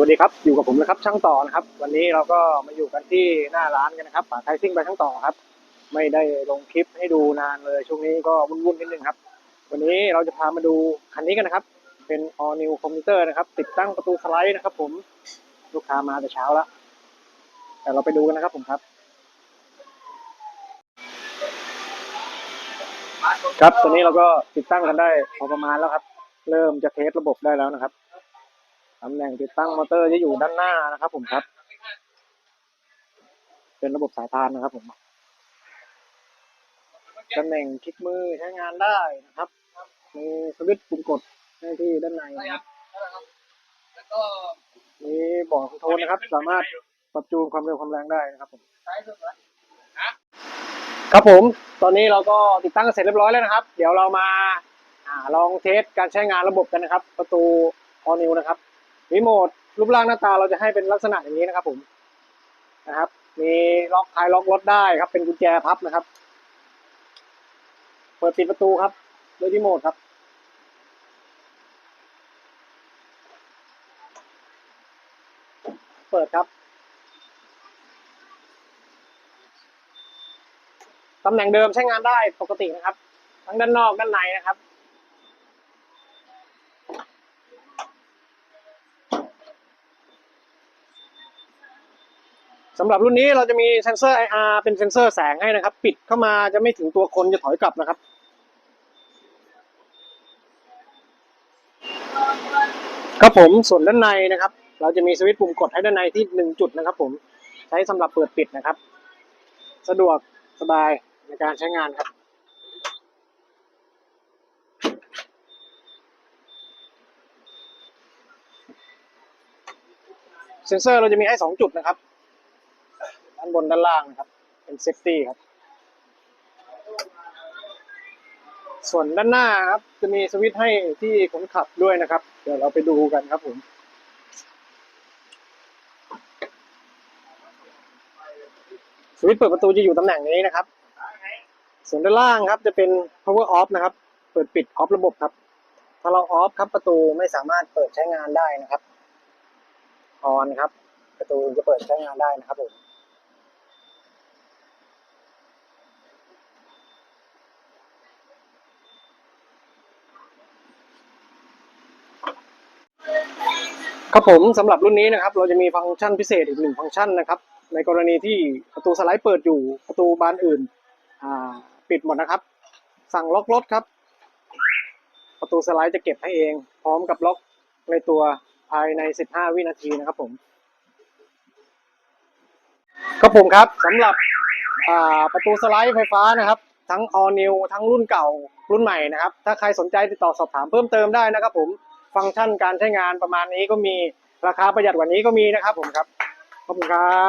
สวัสดีครับ อยู่กับผมนะครับช่างต่อนะครับ วันนี้เราก็มาอยู่กันที่หน้าร้านกันนะครับป่าไทยซิ่งไปช่างต่อครับ ไม่ได้ลงคลิปให้ดูนานเลยช่วงนี้ก็วุ่นๆนิดนึงครับ วันนี้เราจะพามาดูคันนี้กันนะครับ เป็น all new commuter นะครับ ติดตั้งประตูสไลด์นะครับ ผมลูกค้ามาแต่เช้าแล้วแต่เราไปดูกันนะครับผมครับ ครับตอนนี้เราก็ติดตั้งกันได้พอประมาณแล้วครับ เริ่มจะเทสระบบได้แล้วนะครับ ตำแหน่งติดตั้งมอเตอร์จะอยู่ด้านหน้านะครับ ผมครับ เป็นระบบสายพานนะครับ ผมตำแหน่งคลิกมือใช้งานได้นะครับมีสวิตช์ปุ่มกดให้ที่ด้านในนะครับมีบอกคอนโทรลนะครับ สามารถปรับจูนความเร็วความแรงได้นะครับ ผมใช้สุดละครับผม ตอนนี้เราก็ติดตั้งเสร็จเรียบร้อยแล้วนะครับ เดี๋ยวเรามาอ่าลองเทสการใช้งานระบบกันนะครับ ประตูออนิวนะครับ รีโมทรูปร่างหน้าตาเราจะให้เป็นลักษณะอย่างนี้นะครับ ผมนะครับ มีล็อกคลายล็อกรถได้ครับ เป็นกุญแจพับนะครับ เปิดปิดประตูครับด้วยรีโมทครับเปิดครับ ตำแหน่งเดิมใช้งานได้ปกตินะครับ ทั้งด้านนอกด้านในนะครับ สำหรับรุ่นนี้เราจะมีเซนเซอร์ IR เป็นเซนเซอร์แสงให้นะครับ ปิดเข้ามาจะไม่ถึงตัวคนจะถอยกลับนะครับ ครับผมส่วนด้านในนะครับ เราจะมีสวิตช์ปุ่มกดให้ด้านในที่หนึ่งจุดนะครับ ผมใช้สำหรับเปิดปิดนะครับ สะดวกสบายในการใช้งานครับเซนเซอร์เราจะมีให้สองจุดนะครับานบนด้านล่างนะครับ เป็นเซฟตี้ครับ ส่วนด้านหน้าครับ จะมีสวิตช์ให้ที่คนขับด้วยนะครับ เดี๋ยวเราไปดูกันครับผมสวิตช์เปิดประตูจะอยู่ตำแหน่งนี้นะครับ ส่วนด้านล่างครับจะเป็น power off นะครับ เปิดปิด off ระบบครับ ถ้าเรา off ครับประตูไม่สามารถเปิดใช้งานได้นะครับ on ครับ ประตูจะเปิดใช้งานได้นะครับผม ครับผมสำหรับรุ่นนี้นะครับ เราจะมีฟังก์ชันพิเศษอีกหนึ่งฟังก์ชันนะครับ ในกรณีที่ประตูสไลด์เปิดอยู่ประตูบานอื่นปิดหมดนะครับ สั่งล็อกรถครับ ประตูสไลด์จะเก็บให้เอง พร้อมกับล็อกในตัวภายใน 15 วินาทีนะครับผมครับผมครับสำหรับประตูสไลด์ไฟฟ้านะครับ ทั้ง all new ทั้งรุ่นเก่ารุ่นใหม่นะครับ ถ้าใครสนใจติดต่อสอบถามเพิ่มเติมได้นะครับผม ฟังก์ชันการใช้งานประมาณนี้ก็มีราคาประหยัดกว่านี้ก็มีนะครับผมครับขอบคุณครับ